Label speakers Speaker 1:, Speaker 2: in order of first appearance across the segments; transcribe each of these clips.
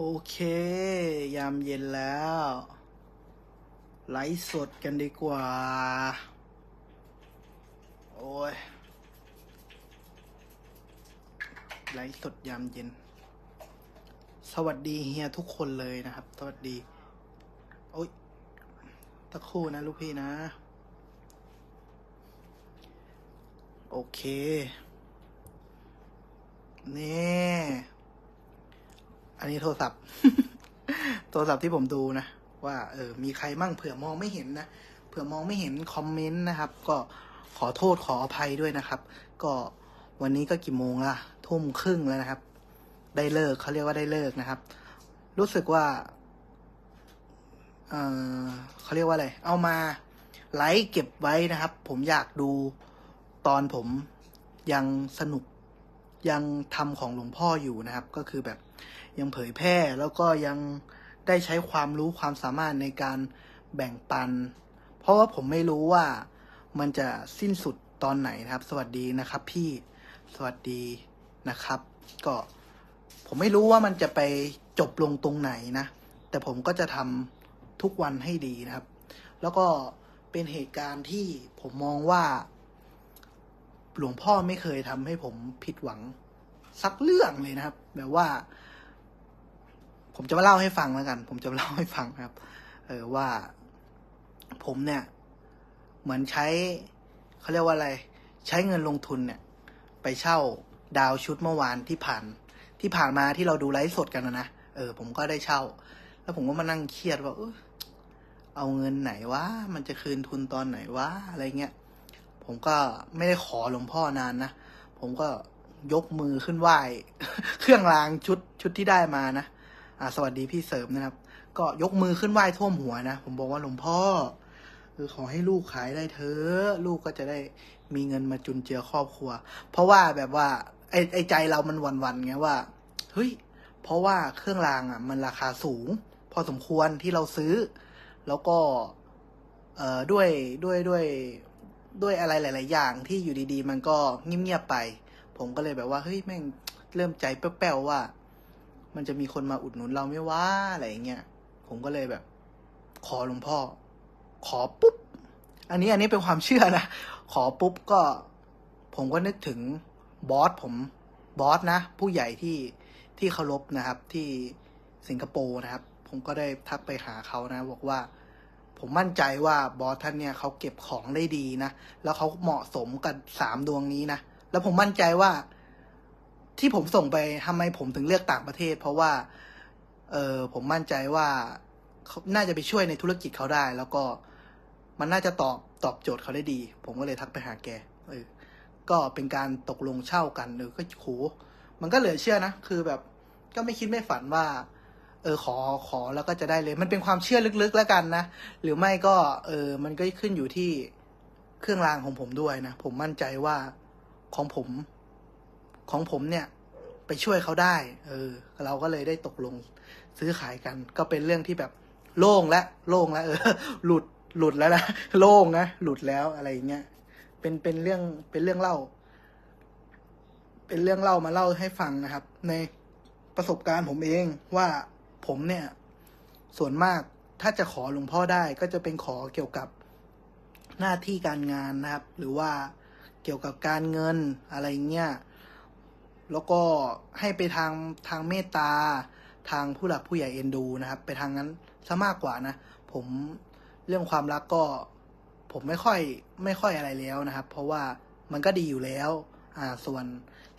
Speaker 1: โอเค ยามเย็นแล้ว ไลฟ์สดกันดีกว่า โอ้ย ไลฟ์สดยามเย็น สวัสดีเฮียทุกคนเลยนะครับ สวัสดี โอ้ยตะคู่นะลูกพี่นะ โอเค นี่ อันนี้โทรศัพท์ โทรศัพท์ที่ผมดูนะ ว่าเออมีใครมั่งเผื่อมองไม่เห็นนะเผื่อมองไม่เห็นคอมเมนต์นะครับ ก็ขอโทษขออภัยด้วยนะครับ ก็วันนี้ก็กี่โมงละทุ่มครึ่งแล้วนะครับ ได้เลิกเขาเรียกว่าได้เลิกนะครับ รู้สึกว่าเออเขาเรียกว่าอะไร เอามาไลฟ์เก็บไว้นะครับ ผมอยากดูตอนผมยังสนุกยังทำของหลวงพ่ออยู่นะครับ ก็คือแบบ ยังเผยแพร่แล้วก็ยังได้ใช้ความรู้ความสามารถในการแบ่งปัน เพราะว่าผมไม่รู้ว่ามันจะสิ้นสุดตอนไหนนะครับ สวัสดีนะครับพี่สวัสดีนะครับ ก็ผมไม่รู้ว่ามันจะไปจบลงตรงไหนนะ แต่ผมก็จะทำทุกวันให้ดีนะครับ แล้วก็เป็นเหตุการณ์ที่ผมมองว่า หลวงพ่อไม่เคยทำให้ผมผิดหวังสักเรื่องเลยนะครับ แบบว่า ผมจะมาเล่าให้ฟังแล้วกัน ผมจะมาเล่าให้ฟังครับ เออว่า ผมเนี่ย เหมือนใช้เขาเรียกว่าอะไร ใช้เงินลงทุนเนี่ย ไปเช่าดาวชุดเมื่อวานที่ผ่าน ที่ผ่านมาที่เราดูไลฟ์สดกันนะนะเออ ผมก็ได้เช่า แล้วผมก็มานั่งเครียดว่าเออเอาเงินไหนวะมันจะคืนทุนตอนไหนวะอะไรเงี้ยผมก็ไม่ได้ขอหลวงพ่อนานนะผมก็ยกมือขึ้นไหว้ เครื่องรางชุดชุดที่ได้มานะ อ่าสวัสดีพี่เสริมนะครับ ก็ยกมือขึ้นไหว้ท่วมหัวนะ ผมบอกว่าหลวงพ่อคือขอให้ลูกขายได้เถอะลูกก็จะได้มีเงินมาจุนเจือครอบครัว เพราะว่าแบบว่าไอ้ไอ้ใจเรามันวันๆไงว่าเฮ้ยเพราะว่าเครื่องรางอะ มันราคาสูง พอสมควรที่เราซื้อ แล้วก็ เอ่อด้วยด้วยด้วยด้วยอะไรหลาย ๆ อย่างที่อยู่ดี ๆ มันก็เงียบๆไป ผมก็เลยแบบว่าเฮ้ยแม่งเริ่มใจแป้วๆว่า มันจะมีคนมาอุดหนุนเราไม่ว่าอะไรเงี้ยผมก็เลยแบบ ขอหลวงพ่อ ขอปุ๊บ อันนี้อันนี้เป็นความเชื่อนะ ขอปุ๊บก็ ผมก็นึกถึงบอสผมบอสนะ ผู้ใหญ่ที่ที่เคารพนะครับ ที่สิงคโปร์นะครับ ผมก็ได้ทักไปหาเขานะ บอกว่า ผมมั่นใจว่าบอสท่านเนี่ยเขาเก็บของได้ดีนะ แล้วเขาเหมาะสมกับสามดวงนี้นะ แล้วผมมั่นใจว่า ที่ผมส่งไปทำไมผมถึงเลือกต่างประเทศ เพราะว่า เออผมมั่นใจว่าเขาน่าจะไปช่วยในธุรกิจเขาได้ แล้วก็มันน่าจะตอบตอบโจทย์เขาได้ดี ผมก็เลยทักไปหาแกเออก็เป็นการตกลงเช่ากันเออก็โหมันก็เหลือเชื่อนะ คือแบบ ก็ไม่คิดไม่ฝันว่า เออขอขอแล้วก็จะได้เลย มันเป็นความเชื่อลึกๆแล้วกันนะ หรือไม่ก็ เออ มันก็ขึ้นอยู่ที่เครื่องรางของผมด้วยนะ ผมมั่นใจว่าของผม ของผมเนี่ยไปช่วยเขาได้ เออ เราก็เลยได้ตกลงซื้อขายกัน ก็เป็นเรื่องที่แบบโล่งและโล่งแล้วเออ หลุดหลุดแล้วนะโล่งนะหลุดแล้วอะไรอย่างเงี้ยเป็นเป็นเรื่องเป็นเรื่องเล่า เป็นเรื่องเล่ามาเล่าให้ฟังนะครับ ในประสบการณ์ผมเองว่าผมเนี่ย ส่วนมากถ้าจะขอหลวงพ่อได้ก็จะเป็นขอเกี่ยวกับหน้าที่การงานนะครับ หรือว่าเกี่ยวกับการเงินอะไรเงี้ย แล้วก็ให้ไปทางทางเมตตา ทางผู้หลักผู้ใหญ่เอ็นดูนะครับ ไปทางนั้นซะมากกว่านะ ผมเรื่องความรักก็ผมไม่ค่อยไม่ค่อยอะไรแล้วนะครับ เพราะว่ามันก็ดีอยู่แล้วอ่าส่วน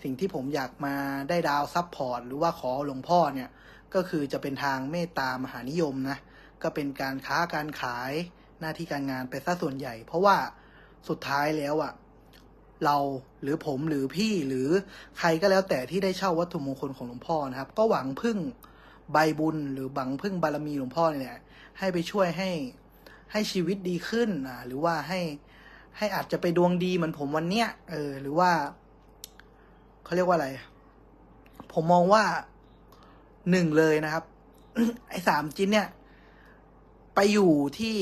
Speaker 1: สิ่งที่ผมอยากมาได้ดาวซับพอร์ตหรือว่าขอหลวงพ่อเนี่ย ก็คือจะเป็นทางเมตตามหานิยมนะ ก็เป็นการค้าการขายหน้าที่การงานไปซะส่วนใหญ่ เพราะว่าสุดท้ายแล้วอะ เราหรือผมหรือพี่หรือใครก็แล้วแต่ที่ได้เช่าวัตถุมงคลของหลวงพ่อนะครับ ก็หวังพึ่งใบบุญหรือหวังพึ่งบารมีหลวงพ่อเนี่ยให้ไปช่วยให้ให้ชีวิตดีขึ้นอ่าหรือว่าให้ให้อาจจะไปดวงดีเหมือนผมวันเนี้ยเออ หรือว่าเขาเรียกว่าอะไร ผมมองว่าหนึ่งเลยนะครับ ไอ้สามจิ้นเนี่ย ไปอยู่ที่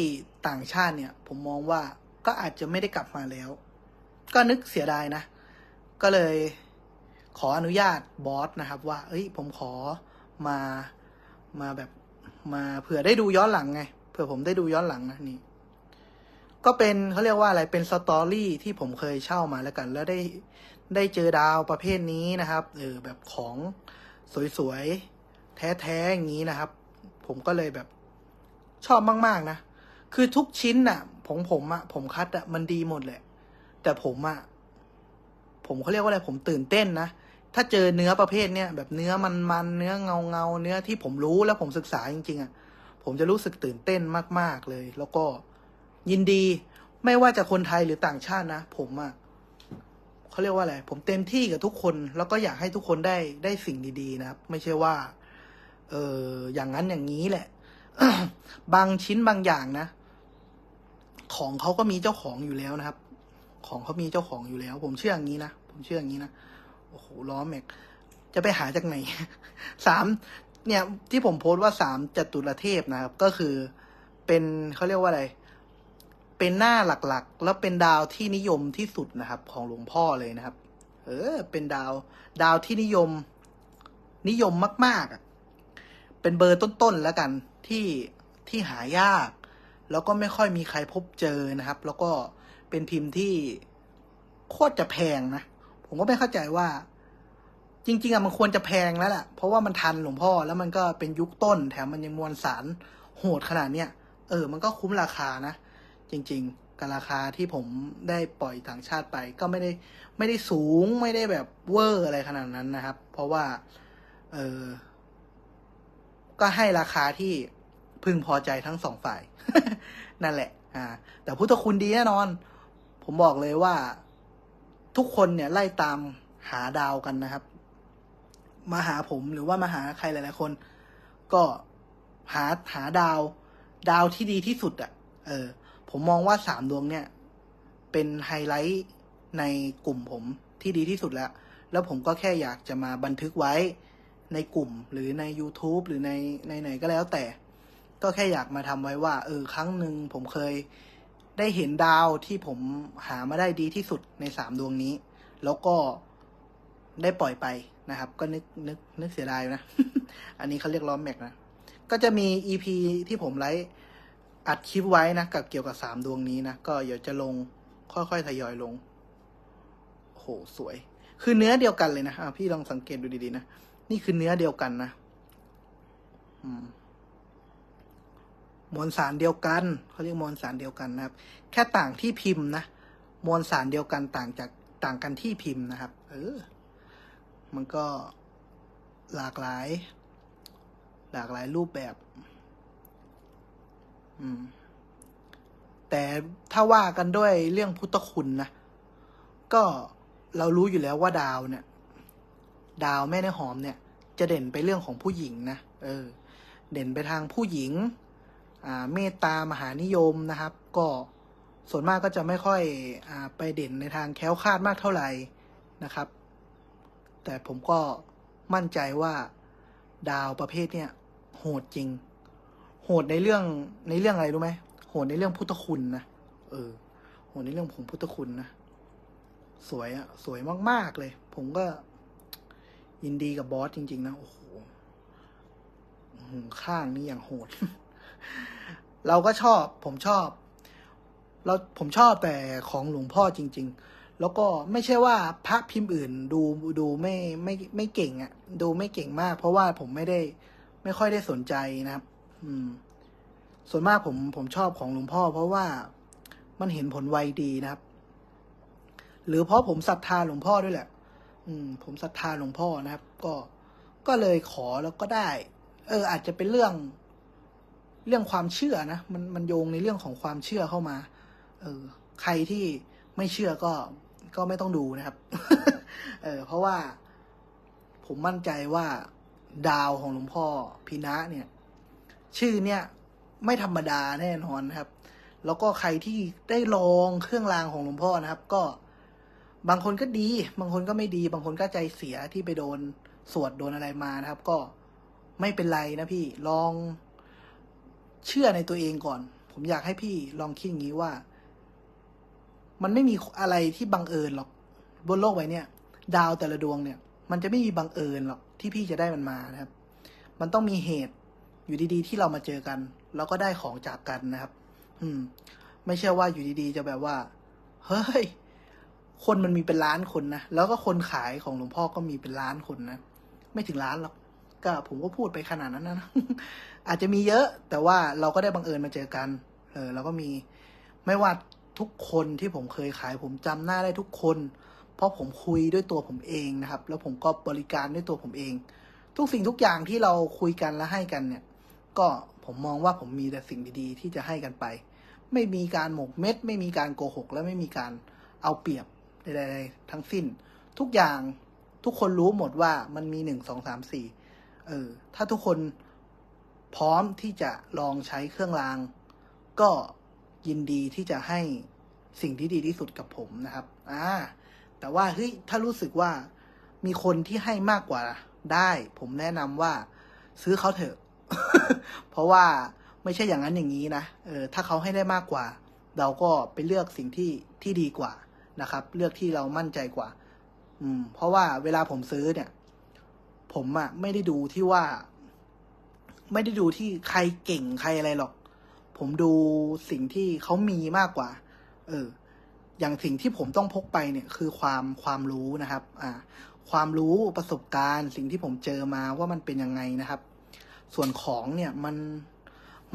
Speaker 1: ต่างชาติเนี่ย ผมมองว่าก็อาจจะไม่ได้กลับมาแล้ว ก็นึกเสียดายนะ ก็เลยขออนุญาตบอสนะครับ ว่า เอ้ย ผมขอมามาแบบมาเผื่อได้ดูย้อนหลังไงเผื่อผมได้ดูย้อนหลังนะนี่ก็เป็นเขาเรียกว่าอะไรเป็นสตอรี่ที่ผมเคยเช่ามาแล้วกัน แล้วได้ได้เจอดาวประเภทนี้นะครับเออแบบของสวยๆ แท้ๆ อย่างนี้นะครับ ผมก็เลยแบบชอบมาก ๆ นะ คือทุกชิ้นน่ะของผมอะผมคัดอะมันดีหมดแหละ แต่ผมอะผมเขาเรียกว่าอะไรผมตื่นเต้นนะถ้าเจอเนื้อประเภทเนี้ยแบบเนื้อมันมันเนื้อเงาเงาเนื้อที่ผมรู้แล้วผมศึกษาจริง ๆอะผมจะรู้สึกตื่นเต้นมาก ๆเลย แล้วก็ยินดีไม่ว่าจะคนไทยหรือต่างชาตินะผมอะเขาเรียกว่าอะไรผมเต็มที่กับทุกคน แล้วก็อยากให้ทุกคนได้ได้สิ่งดีๆ นะครับ ไม่ใช่ว่า เอออย่างนั้นอย่างนี้แหละ บางชิ้นบางอย่างนะ ของเขาก็มีเจ้าของอยู่แล้วนะครับ ของเขามีเจ้าของอยู่แล้ว ผมเชื่ออย่างนี้นะ ผมเชื่ออย่างนี้นะ โอ้โห ล้อแม็ก จะไปหาจากไหน สาม เนี่ย ที่ผมโพสต์ว่าสามจตุรเทพนะครับ ก็คือเป็นเขาเรียกว่าอะไร เป็นหน้าหลักๆ แล้วเป็นดาวที่นิยมที่สุดนะครับ ของหลวงพ่อเลยนะครับ เออ เป็นดาว ดาวที่นิยม นิยมมากๆอะเป็นเบอร์ต้นๆแล้วกันที่ที่หายาก แล้วก็ไม่ค่อยมีใครพบเจอนะครับ แล้วก็ เป็นพิมพ์ที่โคตรจะแพงนะ ผมก็ไม่เข้าใจว่า จริง ๆอะมันควรจะแพงแล้วแหละเพราะว่ามันทันหลวงพ่อแล้วมันก็เป็นยุคต้น แถมมันยังมวลสารโหดขนาดเนี้ยเออ มันก็คุ้มราคานะ จริง ๆกับราคาที่ผมได้ปล่อยต่างชาติไป ก็ไม่ได้ไม่ได้สูงไม่ได้แบบเวอร์อะไรขนาดนั้นนะครับ เพราะว่า เออก็ให้ราคาที่พึงพอใจทั้งสองฝ่าย นั่นแหละ อ่า แต่พุทธคุณดีแน่นอน ผมบอกเลยว่าทุกคนเนี่ยไล่ตามหาดาวกันนะครับ มาหาผมหรือว่ามาหาใครหลาย ๆ คน ก็หาหาดาว ดาวที่ดีที่สุดอะ่ะ เออ ผมมองว่าสามดวงเนี่ย เป็นไฮไลท์ในกลุ่มผมที่ดีที่สุดแล้ว แล้วผมก็แค่อยากจะมาบันทึกไว้ในกลุ่มหรือใน YouTube หรือในในไหนก็แล้วแต่ ก็แค่อยากมาทำไว้ว่า เออ ครั้งหนึ่งผมเคย ได้เห็นดาวที่ผมหามาได้ดีที่สุดในสามดวงนี้ แล้วก็ได้ปล่อยไปนะครับ ก็นึกนึกนึกเสียดายนะ อันนี้เขาเรียกล้อมแม็กนะ ก็จะมี EP ที่ผมไลฟ์อัดคลิปไว้นะ กับเกี่ยวกับสามดวงนี้นะ ก็เดี๋ยวจะลงค่อยๆทยอยลง โหสวย คือเนื้อเดียวกันเลยนะะพี่ลองสังเกตดูดีๆนะ นี่คือเนื้อเดียวกันนะ อืม มวลสารเดียวกันเขาเรียกมวลสารเดียวกันนะครับ แค่ต่างที่พิมพ์นะมวลสารเดียวกันต่างจากต่างกันที่พิมพ์นะครับ เออ มันก็หลากหลาย หลากหลายรูปแบบ อืม แต่ถ้าว่ากันด้วยเรื่องพุทธคุณนะ ก็เรารู้อยู่แล้วว่าดาวเนี่ย ดาวแม่เนื้อหอมเนี่ย จะเด่นไปเรื่องของผู้หญิงนะ เออ เด่นไปทางผู้หญิง เมตตามหานิยมนะครับ ก็ส่วนมากก็จะไม่ค่อยอไปเด่นในทางแค้วคาดมากเท่าไหร่นะครับ แต่ผมก็มั่นใจว่าดาวประเภทเนี่ยโหดจริง โหดในเรื่องในเรื่องอะไรรู้ไหมโหดในเรื่องพุทธคุณนะเออโหดในเรื่องของพุทธคุณนะสวยอะสวยมาก ๆ เลย ผมก็ยินดีกับบอสจริง ๆ นะ โอ้โหข้างนี่อย่างโหด เราก็ชอบผมชอบ เราผมชอบแต่ของหลวงพ่อจริง ๆ แล้วก็ไม่ใช่ว่าพระพิมพ์อื่นดูดูไม่ไม่ไม่เก่งอะ่ะดูไม่เก่งมาก เพราะว่าผมไม่ได้ไม่ค่อยได้สนใจนะครับ อืม ส่วนมากผมผมชอบของหลวงพ่อ เพราะว่ามันเห็นผลไวดีนะครับ หรือเพราะผมศรัทธาหลวงพ่อด้วยแหละ อืม ผมศรัทธาหลวงพ่อนะครับ ก็ก็เลยขอแล้วก็ได้ เออ อาจจะเป็นเรื่อง เรื่องความเชื่อนะมันมันโยงในเรื่องของความเชื่อเข้ามา เออ ใครที่ไม่เชื่อก็ก็ไม่ต้องดูนะครับ เออ เพราะว่า ผมมั่นใจว่าดาวของหลวงพ่อพีนะเนี่ย ชื่อเนี่ยไม่ธรรมดาแน่นอนนครับ แล้วก็ใครที่ได้ลองเครื่องรางของหลวงพ่อนะครับ ก็บางคนก็ดี บางคนก็ไม่ดี บางคนก็ใจเสียที่ไปโดนสวดโดนอะไรมานะครับ ก็ไม่เป็นไรนะพี่ลอง เชื่อในตัวเองก่อน ผมอยากให้พี่ลองคิดอย่างนี้ว่า มันไม่มีอะไรที่บังเอิญหรอก บนโลกใบนี้ดาวแต่ละดวงเนี่ย มันจะไม่มีบังเอิญหรอกที่พี่จะได้มันมานะครับ มันต้องมีเหตุอยู่ดีๆ ที่เรามาเจอกัน แล้วก็ได้ของจากกันนะครับ อืม ไม่ใช่ว่าอยู่ดีๆ จะแบบว่า เฮ้ย คนมันมีเป็นล้านคนนะ แล้วก็คนขายของหลวงพ่อก็มีเป็นล้านคนนะ ไม่ถึงล้านหรอก ก็ผมก็พูดไปขนาดนั้นนะ อาจจะมีเยอะ แต่ว่าเราก็ได้บังเอิญมาเจอกัน เออเราก็มีไม่ว่าทุกคนที่ผมเคยขายผมจำหน้าได้ทุกคน เพราะผมคุยด้วยตัวผมเองนะครับ แล้วผมก็บริการด้วยตัวผมเอง ทุกสิ่งทุกอย่างที่เราคุยกันและให้กันเนี่ย ก็ผมมองว่าผมมีแต่สิ่งดีๆ ที่จะให้กันไป ไม่มีการหมกเม็ด ไม่มีการโกหก และไม่มีการเอาเปรียบใดๆทั้งสิ้น ทุกอย่างทุกคนรู้หมดว่ามันมีหนึ่งสองสามสี่เออถ้าทุกคน พร้อมที่จะลองใช้เครื่องราง ก็ยินดีที่จะให้สิ่งที่ดีที่สุดกับผมนะครับอ่าแต่ว่าเฮ้ยถ้ารู้สึกว่ามีคนที่ให้มากกว่าได้ ผมแนะนำว่าซื้อเขาเถอะ เพราะว่าไม่ใช่อย่างนั้นอย่างนี้นะเออถ้าเขาให้ได้มากกว่า เราก็ไปเลือกสิ่งที่ที่ดีกว่านะครับ เลือกที่เรามั่นใจกว่า อืม เพราะว่าเวลาผมซื้อเนี่ย ผมอะไม่ได้ดูที่ว่า ไม่ได้ดูที่ใครเก่งใครอะไรหรอก ผมดูสิ่งที่เขามีมากกว่า เออ อย่างสิ่งที่ผมต้องพกไปเนี่ยคือความความรู้นะครับ อ่า ความรู้ประสบการณ์ สิ่งที่ผมเจอมาว่ามันเป็นยังไงนะครับ ส่วนของเนี่ยมัน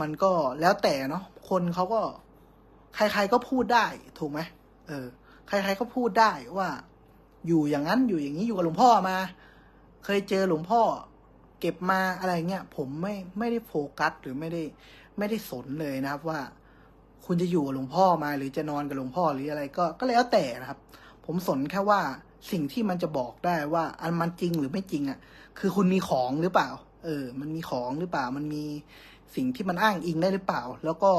Speaker 1: มันก็แล้วแต่เนาะคนเขาก็ ใครๆก็พูดได้ถูกไหมเออ ใครๆก็พูดได้ว่า อยู่อย่างนั้นอยู่อย่างนี้อยู่กับหลวงพ่อมา เคยเจอหลวงพ่อ เก็บมาอะไรเงี้ยผมไม่ไม่ได้โฟกัสหรือไม่ได้ไม่ได้สนเลยนะครับว่า คุณจะอยู่กับหลวงพ่อมาหรือจะนอนกับหลวงพ่อหรืออะไรก็ก็แล้วแต่นะครับ ผมสนแค่ว่าสิ่งที่มันจะบอกได้ว่าอันมันจริงหรือไม่จริงอะ่ะ คือคุณมีของหรือเปล่า เออ มันมีของหรือเปล่า มันมีสิ่งที่มันอ้างอิงได้หรือเปล่า แล้วก็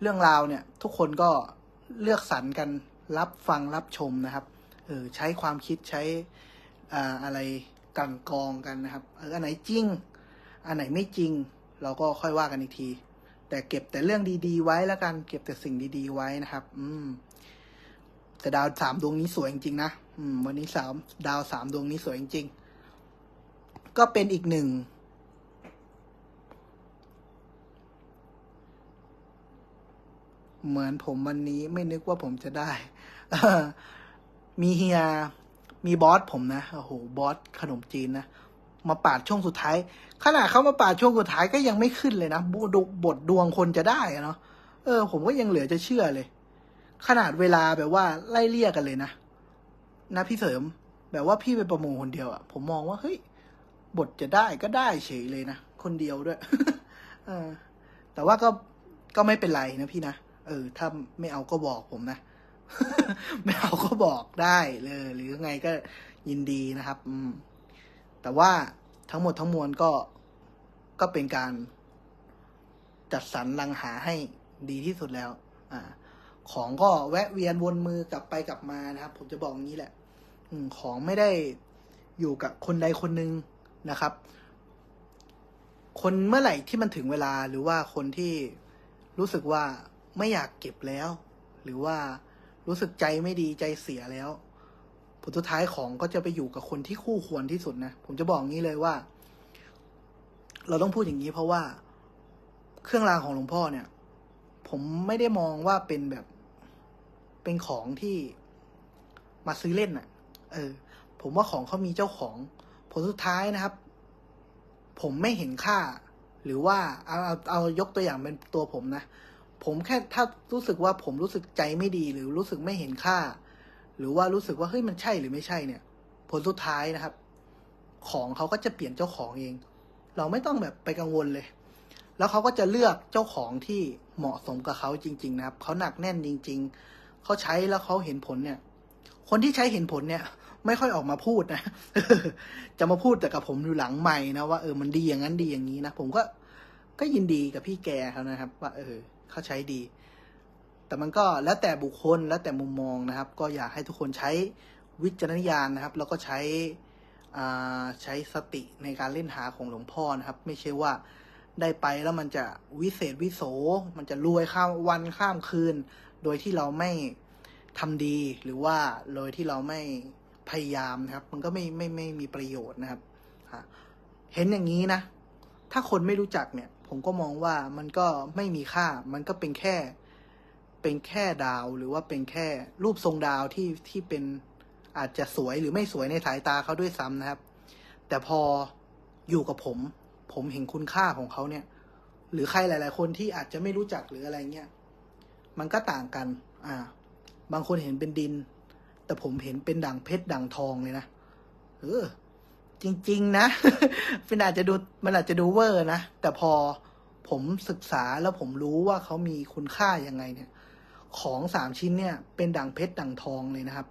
Speaker 1: เรื่องราวเนี่ย ทุกคนก็เลือกสรรกันรับฟังรับชมนะครับ เออใช้ความคิดใช้อ่าอะไร กันกองกันนะครับเอออันไหนจริง อันไหนไม่จริง เราก็ค่อยว่ากันอีกที แต่เก็บแต่เรื่องดีๆไว้แล้วกันเก็บแต่สิ่งดีๆไว้นะครับ อืมแต่ดาวสามดวงนี้สวยจริงๆนะอืม วันนี้สามดาวสามดวงนี้สวยจริงๆก็เป็นอีกหนึ่งเหมือนผมวันนี้ไม่นึกว่าผมจะได้ มีเฮีย มีบอสผมนะโอ้โหบอสขนมจีนนะมาปาดช่วงสุดท้ายขนาดเขามาปาดช่วงสุดท้ายก็ยังไม่ขึ้นเลยนะบทบทดวงคนจะได้เนาะเออ ผมก็ยังเหลือจะเชื่อเลย ขนาดเวลาแบบว่าไล่เลี่ยกันเลยนะนะพี่เสริมแบบว่าพี่ไปประมูลคนเดียวอะผมมองว่าเฮ้ยบทจะได้ก็ได้เฉยเลยนะคนเดียวด้วยเออแต่ว่าก็ก็ไม่เป็นไรนะพี่นะเออ ถ้าไม่เอาก็บอกผมนะ ไม่เอาก็บอกได้เลยหรือไงก็ยินดีนะครับ อืม แต่ว่าทั้งหมดทั้งมวลก็ก็เป็นการจัดสรรลังหาให้ดีที่สุดแล้ว อ่า ของก็แวะเวียนวนมือกลับไปกลับมานะครับ ผมจะบอกงี้แหละ อืม ของไม่ได้อยู่กับคนใดคนหนึ่งนะครับ คนเมื่อไหร่ที่มันถึงเวลาหรือว่าคนที่รู้สึกว่าไม่อยากเก็บแล้ว หรือว่า รู้สึกใจไม่ดีใจเสียแล้ว ผลสุดท้ายของก็จะไปอยู่กับคนที่คู่ควรที่สุดนะ ผมจะบอกงี้เลยว่า เราต้องพูดอย่างนี้เพราะว่า เครื่องรางของหลวงพ่อเนี่ย ผมไม่ได้มองว่าเป็นแบบ เป็นของที่มาซื้อเล่นน่ะ เออ ผมว่าของเขามีเจ้าของ ผลสุดท้ายนะครับ ผมไม่เห็นค่า หรือว่าเอาเอาเอายกตัวอย่างเป็นตัวผมนะ ผมแค่ถ้ารู้สึกว่าผมรู้สึกใจไม่ดีหรือรู้สึกไม่เห็นค่า หรือว่ารู้สึกว่าเฮ้ยมันใช่หรือไม่ใช่เนี่ย ผลสุดท้ายนะครับ ของเขาก็จะเปลี่ยนเจ้าของเอง เราไม่ต้องแบบไปกังวลเลย แล้วเขาก็จะเลือกเจ้าของที่เหมาะสมกับเขาจริง ๆ นะครับเขาหนักแน่นจริง ๆเขาใช้แล้วเขาเห็นผลเนี่ย คนที่ใช้เห็นผลเนี่ย ไม่ค่อยออกมาพูดนะจะมาพูดแต่กับผมอยู่หลังใหม่นะว่าเออมันดีอย่างนั้นดีอย่างนี้นะผมก็ก็ยินดีกับพี่แกเขานะครับ ว่าเออ เขาใช้ดี แต่มันก็แล้วแต่บุคคลแล้วแต่มุมมองนะครับ ก็อยากให้ทุกคนใช้วิจารณญาณนะครับ แล้วก็ใช้ใช้สติในการเล่นหาของหลวงพ่อนะครับ ไม่ใช่ว่าได้ไปแล้วมันจะวิเศษวิโส มันจะรวยข้ามวันข้ามคืน โดยที่เราไม่ทำดีหรือว่าโดยที่เราไม่พยายามนะครับ มันก็ไม่ไม่ไม่มีประโยชน์นะครับ เห็นอย่างนี้นะ ถ้าคนไม่รู้จักเนี่ย ผมก็มองว่ามันก็ไม่มีค่า มันก็เป็นแค่ เป็นแค่ดาวหรือว่าเป็นแค่รูปทรงดาวที่ที่เป็นอาจจะสวยหรือไม่สวยในสายตาเขาด้วยซ้ำนะครับ แต่พออยู่กับผม ผมเห็นคุณค่าของเขาเนี่ย หรือใครหลาย ๆ คนที่อาจจะไม่รู้จักหรืออะไรเงี้ย มันก็ต่างกัน อ่า บางคนเห็นเป็นดิน แต่ผมเห็นเป็นด่างเพชรด่างทองเลยนะ เออ จริง ๆ นะเป็นอาจจะดูมันอาจจะดูเวอร์นะ แต่พอผมศึกษาแล้วผมรู้ว่าเขามีคุณค่ายังไงเนี่ย ของสามชิ้นเนี่ย เป็นด่างเพชรด่างทองเลยนะครับ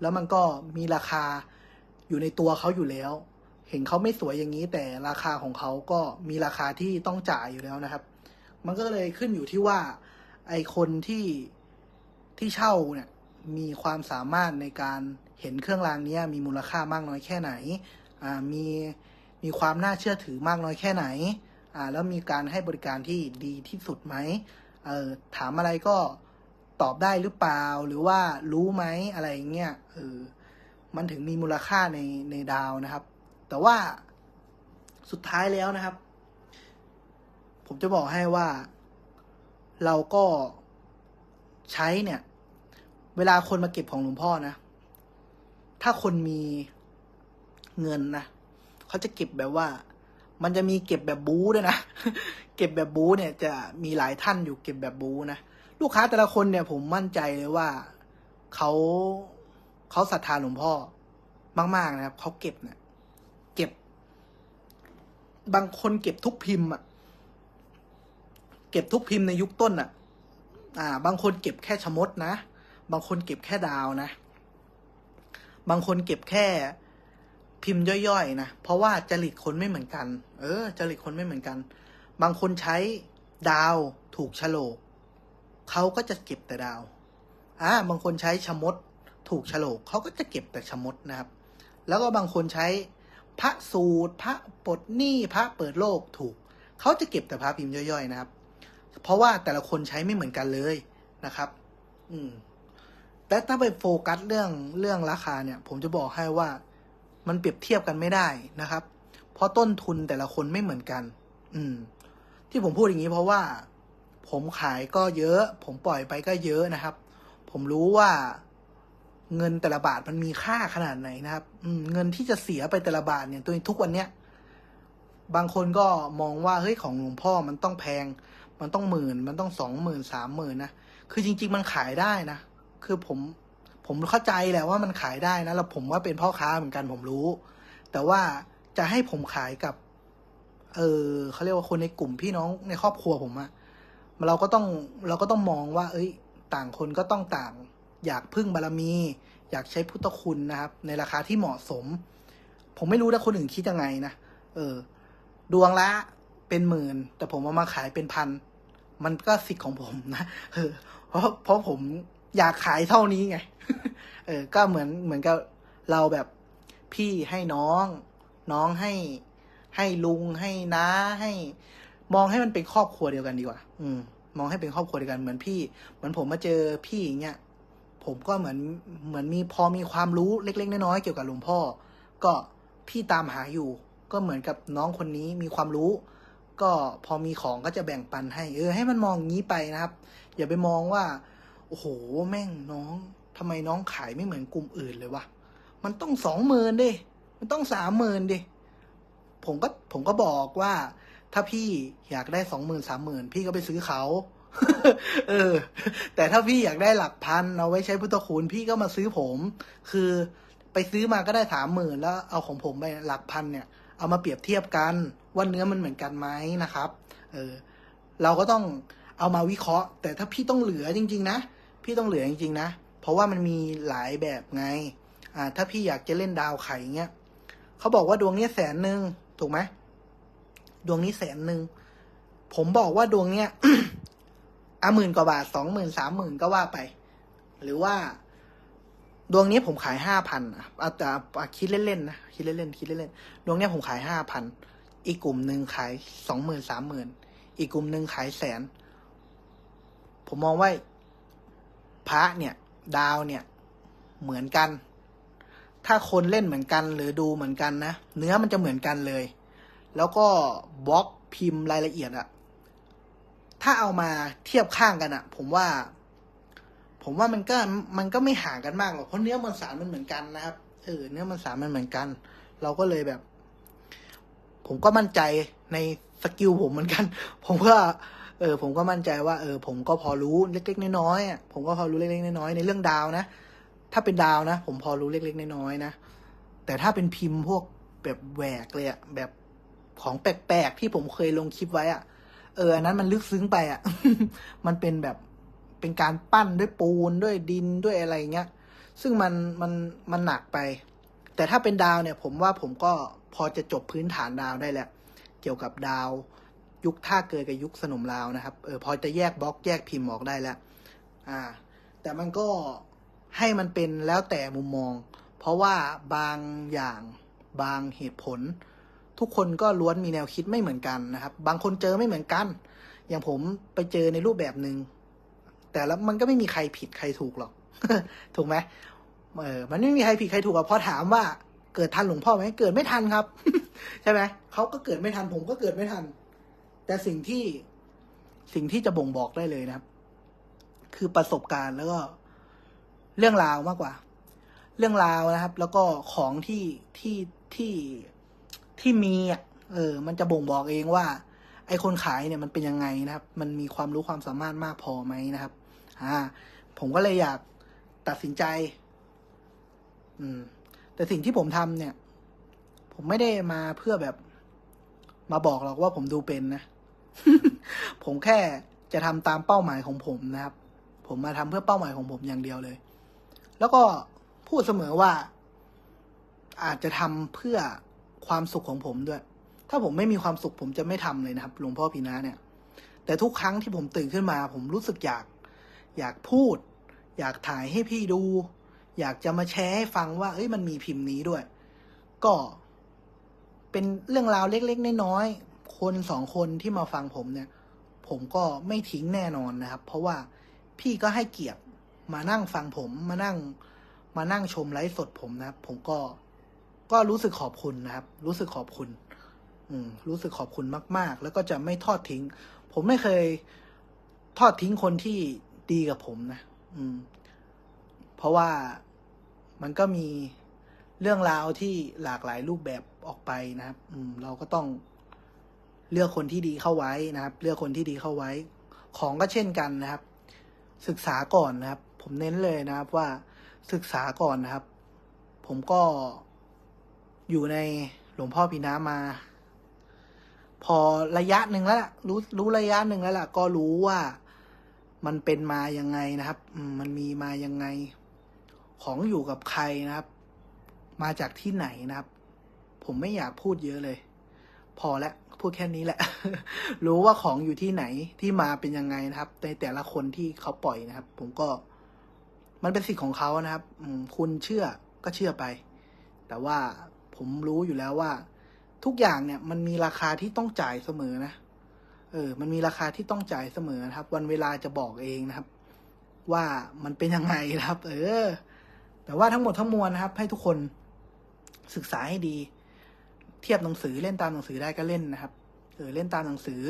Speaker 1: แล้วมันก็มีราคาอยู่ในตัวเขาอยู่แล้ว เห็นเขาไม่สวยอย่างนี้ แต่ราคาของเขาก็มีราคาที่ต้องจ่ายอยู่แล้วนะครับ มันก็เลยขึ้นอยู่ที่ว่า ไอคนที่ที่เช่าเนี่ยมีความสามารถในการเห็นเครื่องรางนี้มีมูลค่ามากน้อยแค่ไหน มีมีความน่าเชื่อถือมากน้อยแค่ไหนแล้วมีการให้บริการที่ดีที่สุดไหมออถามอะไรก็ตอบได้หรือเปล่าหรือว่ารู้ไหมอะไรเงี้ยเออมันถึงมีมูลค่าในในดาวนะครับ แต่ว่าสุดท้ายแล้วนะครับ ผมจะบอกให้ว่า เราก็ใช้เนี่ย เวลาคนมาเก็บของหลวงพ่อนะ ถ้าคนมี เงินนะเขาจะเก็บแบบว่า มันจะมีเก็บแบบบู๊ด้วยนะ เก็บแบบบู๊เนี่ยจะมีหลายท่านอยู่เก็บแบบบู๊นะ ลูกค้าแต่ละคนเนี่ยผมมั่นใจเลยว่าเขาเขาศรัทธาหลวงพ่อมาก ๆ นะครับเขาเก็บเนี่ยเก็บ บางคนเก็บทุกพิมพ์อะ เก็บทุกพิมพ์ในยุคต้นอะ อ่า บางคนเก็บแค่ชมดนะ บางคนเก็บแค่ดาวนะ บางคนเก็บแค่ พิมพ์ย่อยๆ นะ เพราะว่าจริตคนไม่เหมือนกัน เออ จริตคนไม่เหมือนกัน บางคนใช้ดาวถูกโฉลกเขาก็จะเก็บแต่ดาว อ่า บางคนใช้ชะมดถูกโฉลกเขาก็จะเก็บแต่ชะมดนะครับ แล้วก็บางคนใช้พระสูตร พระปลดหนี้พระเปิดโลกถูก เขาจะเก็บแต่พระพิมพ์ย่อยๆ นะครับ เพราะว่าแต่ละคนใช้ไม่เหมือนกันเลยนะครับ อืมแต่ถ้าไปโฟกัสเรื่องเรื่องราคาเนี่ย ผมจะบอกให้ว่า มันเปรียบเทียบกันไม่ได้นะครับ เพราะต้นทุนแต่ละคนไม่เหมือนกัน อืม ที่ผมพูดอย่างนี้เพราะว่า ผมขายก็เยอะ ผมปล่อยไปก็เยอะนะครับ ผมรู้ว่าเงินแต่ละบาทมันมีค่าขนาดไหนนะครับ อืม เงินที่จะเสียไปแต่ละบาทเนี่ยตัวทุกวันเนี้ยบางคนก็มองว่าเฮ้ยของหลวงพ่อมันต้องแพง มันต้องหมื่น มันต้องสองหมื่นสามหมื่นนะ คือจริง ๆ มันขายได้นะ คือผม ผมเข้าใจแหละว่ามันขายได้นะแล้วผมว่าเป็นพ่อค้าเหมือนกันผมรู้ แต่ว่าจะให้ผมขายกับ เออเขาเรียกว่าคนในกลุ่มพี่น้องในครอบครัวผมอะเราก็ต้องเราก็ต้องมองว่า เอ้ย ต่างคนก็ต้องต่าง อยากพึ่งบารมี อยากใช้พุทธคุณนะครับ ในราคาที่เหมาะสม ผมไม่รู้นะคนอื่นคิดยังไงนะเออ ดวงละเป็นหมื่น แต่ผมเอามาขายเป็นพัน มันก็สิทธิ์ของผมนะเออเพราะเพราะผมอยากขายเท่านี้ไง เออ ก็เหมือนเหมือนกับเราแบบพี่ให้น้อง น้องให้ให้ลุงให้น้าให้ มองให้มันเป็นครอบครัวเดียวกันดีกว่า อืม มองให้เป็นครอบครัวเดียวกันเหมือนพี่ เหมือนผมมาเจอพี่อย่างเงี้ยผมก็เหมือนเหมือนมีพอมีความรู้เล็ก ๆ น้อยๆเกี่ยวกับหลวงพ่อ ก็พี่ตามหาอยู่ ก็เหมือนกับน้องคนนี้มีความรู้ ก็พอมีของก็จะแบ่งปันให้ เออ ให้มันมองงี้ไปนะครับ อย่าไปมองว่า โอ้โห แม่งน้อง ทำไมน้องขายไม่เหมือนกลุ่มอื่นเลยวะ มันต้องสองหมื่นดิ มันต้องสามหมื่นดิ ผมก็ผมก็บอกว่า ถ้าพี่อยากได้สองหมื่นสามหมื่นพี่ก็ไปซื้อเขา เออ แต่ถ้าพี่อยากได้หลักพันเอาไว้ใช้พุทธคุณพี่ก็มาซื้อผม คือไปซื้อมาก็ได้สามหมื่นแล้วเอาของผมไปหลักพันเนี่ย เอามาเปรียบเทียบกันว่าเนื้อมันเหมือนกันไหมนะครับ เออ เราก็ต้องเอามาวิเคราะห์ แต่ถ้าพี่ต้องเหลือจริง ๆ นะ พี่ต้องเหลือจริง ๆ นะ เพราะว่ามันมีหลายแบบไง อ่า ถ้าพี่อยากจะเล่นดาวไข่เงี้ยเขาบอกว่าดวงนี้แสนหนึ่งถูกไหมดวงนี้แสนหนึ่งผมบอกว่าดวงเนี้ยอะหมื่นกว่าบาทสองหมื่นสามหมื่นก็ว่าไป หรือว่า ดวงนี้ผมขายห้าพันอะแต่คิดเล่นๆนะคิดเล่นๆคิดเล่นๆดวงเนี้ยผมขายห้าพันอีกกลุ่มหนึ่งขายสองหมื่นสามหมื่นอีกกลุ่มหนึ่งขายแสน ผมมองว่าพระเนี่ย ดาวเนี่ยเหมือนกัน ถ้าคนเล่นเหมือนกันหรือดูเหมือนกันนะ เนื้อมันจะเหมือนกันเลย แล้วก็บล็อกพิมพ์รายละเอียดอะถ้าเอามาเทียบข้างกันอะผมว่า ผมว่ามันก็มันก็ไม่ห่างกันมากหรอกเพราะเนื้อมันสารมันเหมือนกันนะครับเออเนื้อมันสารมันเหมือนกัน เราก็เลยแบบ ผมก็มั่นใจในสกิลผมเหมือนกัน ผมก็ เออผมก็มั่นใจว่าเออผมก็พอรู้เล็กๆน้อยๆผมก็พอรู้เล็กๆน้อยๆในเรื่องดาวนะ ถ้าเป็นดาวนะ ผมพอรู้เล็กๆน้อยๆนะ แต่ถ้าเป็นพิมพ์พวกแบบแหวกเลยอะแบบของแปลกๆที่ผมเคยลงคลิปไว้อะเอออันนั้นมันลึกซึ้งไปอะมันเป็นแบบเป็นการปั้นด้วยปูนด้วยดินด้วยอะไรเงี้ย ซึ่งมันมันมันหนักไป แต่ถ้าเป็นดาวเนี่ย ผมว่าผมก็พอจะจบพื้นฐานดาวได้แหละ เกี่ยวกับดาว ยุคท่าเกยกับยุคสนมลาวนะครับเออพอจะแยกบล็อกแยกพิมพ์ออกได้แล้วอ่า แต่มันก็ให้มันเป็นแล้วแต่มุมมอง เพราะว่าบางอย่างบางเหตุผล ทุกคนก็ล้วนมีแนวคิดไม่เหมือนกันนะครับ บางคนเจอไม่เหมือนกัน อย่างผมไปเจอในรูปแบบหนึง่งแต่แล้วมันก็ไม่มีใครผิดใครถูกหรอก ถูกไหมเออมันไม่มีใครผิดใครถูกอะพอถามว่าเกิดทันหลวงพ่อไหมเกิดไม่ทันครับ ใช่ไหมเขาก็เกิดไม่ทันผมก็เกิดไม่ทัน แต่สิ่งที่สิ่งที่จะบ่งบอกได้เลยนะครับ คือประสบการณ์แล้วก็เรื่องราวมากกว่า เรื่องราวนะครับ แล้วก็ของที่ที่ที่ที่มีอะเออ มันจะบ่งบอกเองว่า ไอคนขายเนี่ยมันเป็นยังไงนะครับ มันมีความรู้ความสามารถมากพอไหมนะครับ อ่า ผมก็เลยอยากตัดสินใจ อืม แต่สิ่งที่ผมทำเนี่ย ผมไม่ได้มาเพื่อแบบ มาบอกหรอกว่าผมดูเป็นนะ ผมแค่จะทำตามเป้าหมายของผมนะครับ ผมมาทำเพื่อเป้าหมายของผมอย่างเดียวเลย แล้วก็พูดเสมอว่า อาจจะทำเพื่อความสุขของผมด้วย ถ้าผมไม่มีความสุขผมจะไม่ทำเลยนะครับหลวงพ่อพีนะเนี่ย แต่ทุกครั้งที่ผมตื่นขึ้นมา ผมรู้สึกอยาก อยากพูด อยากถ่ายให้พี่ดู อยากจะมาแชร์ให้ฟังว่า เอ้ยมันมีพิมพ์นี้ด้วย ก็เป็นเรื่องราวเล็ก ๆ น้อยๆ คนสองคนที่มาฟังผมเนี่ย ผมก็ไม่ทิ้งแน่นอนนะครับ เพราะว่าพี่ก็ให้เกียรติมานั่งฟังผมมานั่งมานั่งชมไลฟ์สดผมนะครับ ผมก็ก็รู้สึกขอบคุณนะครับ รู้สึกขอบคุณ อืม รู้สึกขอบคุณมาก ๆ แล้วก็จะไม่ทอดทิ้ง ผมไม่เคยทอดทิ้งคนที่ดีกับผมนะอืม เพราะว่ามันก็มีเรื่องราวที่หลากหลายรูปแบบออกไปนะครับ อืม เราก็ต้อง เลือกคนที่ดีเข้าไว้นะครับ เลือกคนที่ดีเข้าไว้ ของก็เช่นกันนะครับ ศึกษาก่อนนะครับ ผมเน้นเลยนะครับว่าศึกษาก่อนนะครับ ผมก็อยู่ในหลวงพ่อพีน้ามา พอระยะหนึ่งแล้วล่ะรู้รู้ระยะหนึ่งแล้วล่ะ ก็รู้ว่ามันเป็นมายังไงนะครับมันมีมายังไง ของอยู่กับใครนะครับ มาจากที่ไหนนะครับ ผมไม่อยากพูดเยอะเลย พอแล้ว พูดแค่นี้แหละ รู้ว่าของอยู่ที่ไหนที่มาเป็นยังไงนะครับ ในแต่ละคนที่เขาปล่อยนะครับ ผมก็ มันเป็นสิทธิ์ของเขานะครับ อืมคุณเชื่อก็เชื่อไป แต่ว่าผมรู้อยู่แล้วว่า ทุกอย่างเนี่ย มันมีราคาที่ต้องจ่ายเสมอนะเออ มันมีราคาที่ต้องจ่ายเสมอนะครับ วันเวลาจะบอกเองนะครับ ว่ามันเป็นยังไงนะครับ เออ แต่ว่าทั้งหมดทั้งมวลนะครับ ให้ทุกคนศึกษาให้ดี เทียบหนังสือเล่นตามหนังสือได้ก็เล่นนะครับเออเล่นตามหนังสือ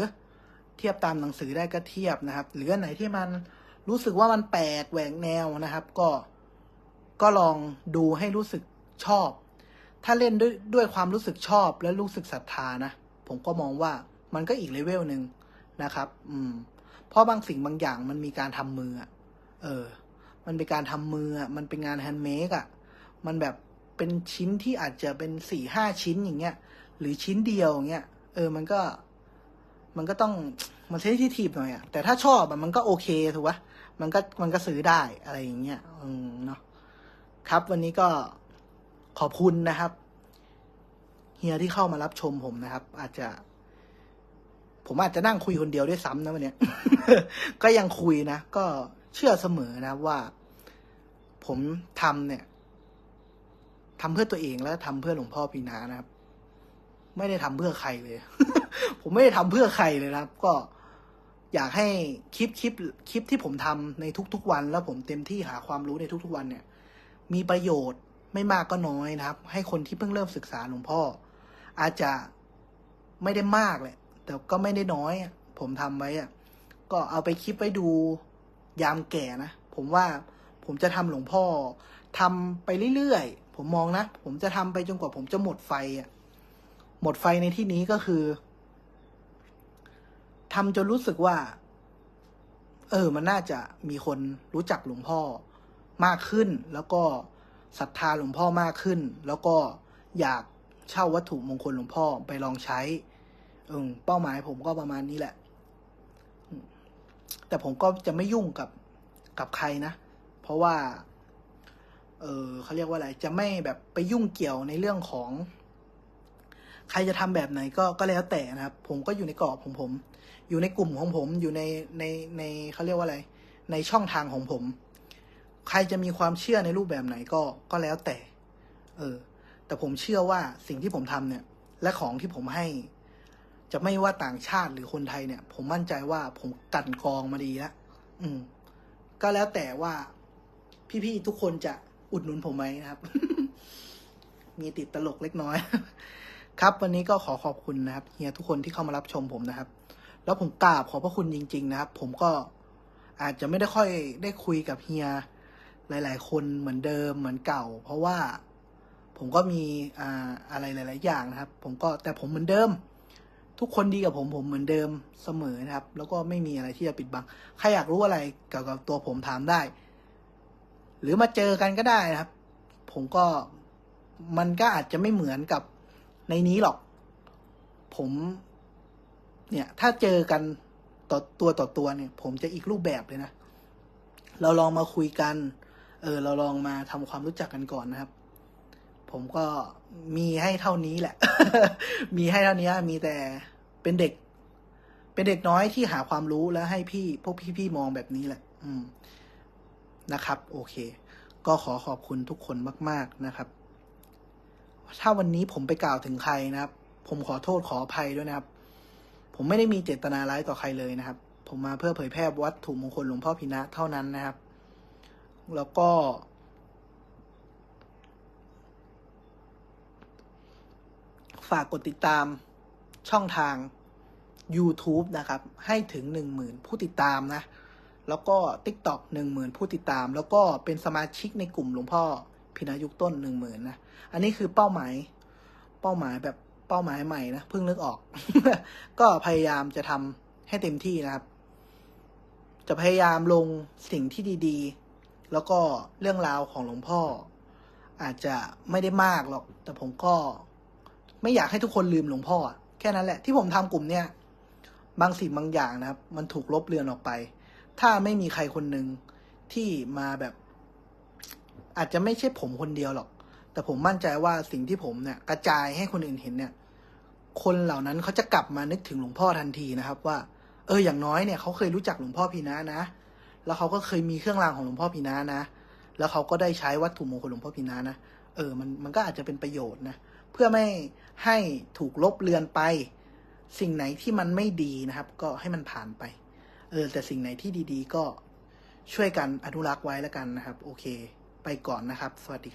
Speaker 1: เทียบตามหนังสือได้ก็เทียบนะครับ หรืออันไหนที่มันรู้สึกว่ามันแปลกแหวกแนวนะครับ ก็ก็ลองดูให้รู้สึกชอบ ถ้าเล่นด้วยด้วยความรู้สึกชอบและรู้สึกศรัทธานะ ผมก็มองว่ามันก็อีกเลเวลหนึ่งนะครับ อืม เพราะบางสิ่งบางอย่างมันมีการทำมือ เออ มันเป็นการทำมือ มันเป็นงานแฮนด์เมดอะ มันแบบ เป็นชิ้นที่อาจจะเป็นสี่ห้าชิ้นอย่างเงี้ย หรือชิ้นเดียวอย่างเงี้ย เออมันก็ มันก็ต้องมันเซนซิทีฟหน่อยอะแต่ถ้าชอบมันก็โอเคถูกปะมันก็มันก็ซื้อได้อะไรอย่างเงี้ยอืมเนาะครับวันนี้ก็ขอบคุณนะครับเฮียที่เข้ามารับชมผมนะครับ อาจจะ ผมอาจจะนั่งคุยคนเดียวด้วยซ้ำนะวันเนี้ยก็ยังคุยนะ ก็เชื่อเสมอนะว่า ผมทำเนี่ย ทำเพื่อตัวเองแล้วทำเพื่อหลวงพ่อพีนานะครับ ไม่ได้ทำเพื่อใครเลย ผมไม่ได้ทำเพื่อใครเลยนะครับ ก็อยากให้คลิปคลิปคลิปที่ผมทำในทุก ๆ วัน แล้วผมเต็มที่หาความรู้ในทุก ๆ วันเนี่ย มีประโยชน์ไม่มากก็น้อยนะครับ ให้คนที่เพิ่งเริ่มศึกษาหลวงพ่อ อาจจะไม่ได้มากแหละแต่ก็ไม่ได้น้อย ผมทำไว้อะก็เอาไปคลิปไว้ดูยามแก่นะ ผมว่าผมจะทำหลวงพ่อทำไปเรื่อยๆ ผมมองนะ ผมจะทำไปจนกว่าผมจะหมดไฟอะ หมดไฟในที่นี้ก็คือทำจนรู้สึกว่า เออ มันน่าจะมีคนรู้จักหลวงพ่อมากขึ้น แล้วก็ศรัทธาหลวงพ่อมากขึ้น แล้วก็อยากเช่าวัตถุมงคลหลวงพ่อไปลองใช้เออเป้าหมายผมก็ประมาณนี้แหละ แต่ผมก็จะไม่ยุ่งกับกับใครนะ เพราะว่า เออเขาเรียกว่าอะไร จะไม่แบบไปยุ่งเกี่ยวในเรื่องของ ใครจะทำแบบไหนก็ก็แล้วแต่นะครับ ผมก็อยู่ในกรอบของผม อยู่ในกลุ่มของผมอยู่ในในในเขาเรียกว่าอะไร ในช่องทางของผม ใครจะมีความเชื่อในรูปแบบไหนก็ก็แล้วแต่ เออ แต่ผมเชื่อว่าสิ่งที่ผมทำเนี่ย และของที่ผมให้ จะไม่ว่าต่างชาติหรือคนไทยเนี่ย ผมมั่นใจว่าผมกันกรองมาดีแล้วอืม ก็แล้วแต่ว่าพี่ๆทุกคนจะ อุดหนุนผมไหมนะครับ มีติดตลกเล็กน้อย ครับวันนี้ก็ขอขอบคุณนะครับเฮียทุกคนที่เข้ามารับชมผมนะครับ แล้วผมกราบขอบพระคุณจริง ๆ นะครับ ผมก็อาจจะไม่ได้ค่อยได้คุยกับเฮียหลาย ๆ คนเหมือนเดิมเหมือนเก่า เพราะว่าผมก็มีอ่าอะไรหลาย ๆ อย่างนะครับ ผมก็แต่ผมเหมือนเดิม ทุกคนดีกับผมผมเหมือนเดิมเสมอนะครับ แล้วก็ไม่มีอะไรที่จะปิดบังใครอยากรู้อะไรเกี่ยวกับตัวผมถามได้ หรือมาเจอกันก็ได้นะครับ ผมก็มันก็อาจจะไม่เหมือนกับในนี้หรอก ผม เนี่ย ถ้าเจอกันต่อตัวต่อตัวเนี่ย ผมจะอีกรูปแบบเลยนะ เราลองมาคุยกัน เออ เราลองมาทำความรู้จักกันก่อนนะครับ ผมก็มีให้เท่านี้แหละ มีให้เท่านี้มีแต่เป็นเด็ก เป็นเด็กน้อยที่หาความรู้แล้วให้พี่พวกพี่ๆมองแบบนี้แหละ อืม นะครับ โอเค ก็ขอขอบคุณทุกคนมาก ๆนะครับ ถ้าวันนี้ผมไปกล่าวถึงใครนะครับ ผมขอโทษขออภัยด้วยนะครับ ผมไม่ได้มีเจตนาร้ายต่อใครเลยนะครับ ผมมาเพื่อเผยแพร่วัตถุมงคลหลวงพ่อพินะเท่านั้นนะครับ แล้วก็ ฝากกดติดตามช่องทาง YouTube นะครับ ให้ถึงหนึ่งหมื่นผู้ติดตามนะ แล้วก็ TikTok หนึ่งหมื่นผู้ติดตาม แล้วก็เป็นสมาชิกในกลุ่มหลวงพ่อพินายุคต้นหนึ่งหมื่นนะอันนี้คือเป้าหมาย เป้าหมายแบบเป้าหมายใหม่นะเพิ่งนึกออก ก็พยายามจะทำให้เต็มที่นะครับ จะพยายามลงสิ่งที่ดีๆ แล้วก็เรื่องราวของหลวงพ่อ อาจจะไม่ได้มากหรอก แต่ผมก็ไม่อยากให้ทุกคนลืมหลวงพ่อ แค่นั้นแหละที่ผมทำกลุ่มเนี่ยบางสิ่งบางอย่างนะครับ มันถูกลบเลือนออกไป ถ้าไม่มีใครคนหนึ่งที่มาแบบ อาจจะไม่ใช่ผมคนเดียวหรอก แต่ผมมั่นใจว่าสิ่งที่ผมเนี่ย กระจายให้คนอื่นเห็นเนี่ย คนเหล่านั้นเขาจะกลับมานึกถึงหลวงพ่อทันทีนะครับ ว่า เอออย่างน้อยเนี่ยเขาเคยรู้จักหลวงพ่อพีนะนะ แล้วเขาก็เคยมีเครื่องรางของหลวงพ่อพีนะนะ แล้วเขาก็ได้ใช้วัตถุมงคลหลวงพ่อพีนะนะ เออมันมันก็อาจจะเป็นประโยชน์นะเพื่อไม่ให้ถูกลบเลือนไป สิ่งไหนที่มันไม่ดีนะครับ ก็ให้มันผ่านไป เออแต่สิ่งไหนที่ดีๆ ก็ช่วยกันอนุรักษ์ไว้แล้วกันนะครับ โอเค ไปก่อนนะครับ สวัสดีครับ